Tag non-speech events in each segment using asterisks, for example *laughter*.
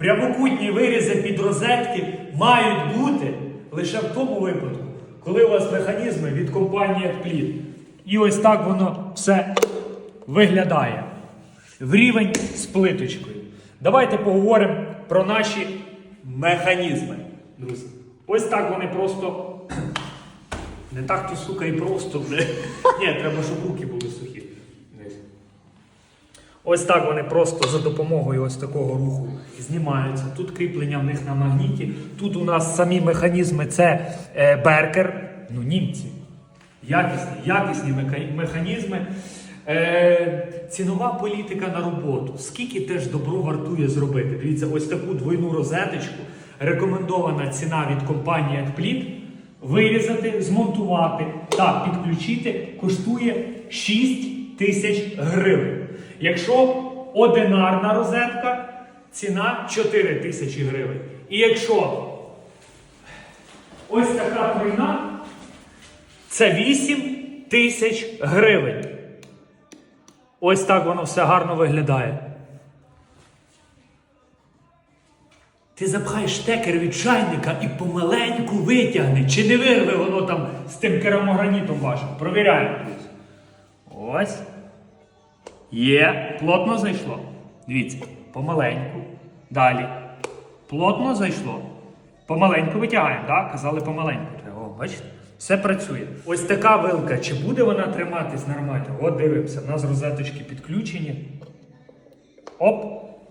Прямокутні вирізи під розетки мають бути лише в тому випадку, коли у вас механізми від компанії AdPlid. І ось так воно все виглядає. В рівень з плиточкою. Давайте поговоримо про наші механізми. Друзі. Ось так вони просто. *clears throat* Не так то сука і просто. Ні, треба, щоб руки були сухі. Ось так вони просто за допомогою ось такого руху знімаються. Тут кріплення в них на магніті. Тут у нас самі механізми це е, беркер, ну німці. Якісні, якісні механізми. Е, цінова політика на роботу. Скільки теж добро вартує зробити? Дивіться, ось таку двойну розеточку. Рекомендована ціна від компанії AdPlid. Вирізати, змонтувати та підключити коштує 6 тисяч гривень. Якщо одинарна розетка, ціна 4 тисячі гривень. І якщо ось така тройна, це 8 тисяч гривень. Ось так воно все гарно виглядає. Ти запхай штекер від чайника і помаленьку витягни. Чи не вирве воно там з тим керамогранітом вашим? Провіряємо. Ось. Є. Плотно зайшло. Дивіться, помаленьку. Далі. Плотно зайшло. Помаленьку витягаємо, так? Казали помаленьку. О, бачите? Все працює. Ось така вилка. Чи буде вона триматись нормально? От дивимося, у нас розеточки підключені. Оп,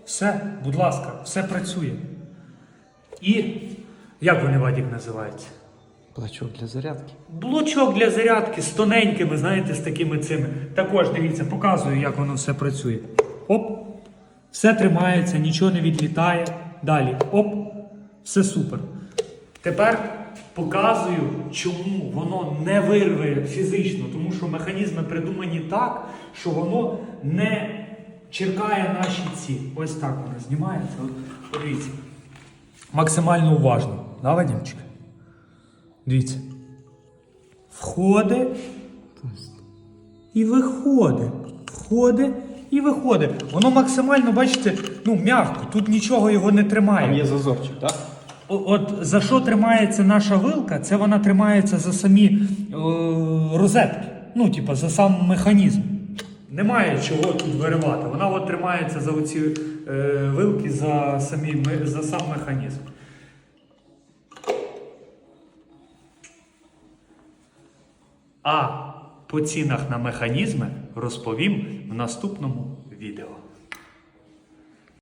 все, будь ласка, все працює. І як вони Вадік називаються? Плачок для зарядки. Блочок для зарядки з тоненькими, знаєте, з такими цими. Також дивіться, показую, як воно все працює. Оп, все тримається, нічого не відлітає. Далі, оп, все супер. Тепер показую, чому воно не вирве фізично, тому що механізми придумані так, що воно не черкає наші ці. Ось так воно знімається. От, подивіться. Максимально уважно. Да, Вадимчик? Дивіться. Входить і виходить. Входить і виходить. Воно максимально, бачите, ну, м'яко. Тут нічого його не тримає. Там є зазорчик, так? О- От за що тримається наша вилка? Це вона тримається за самі е, розетки. Ну, типа, за сам механізм. Немає чого тут виривати. Вона от тримається за оці е, вилки за, самі, ме- за сам механізм. А по цінах на механізми розповім в наступному відео.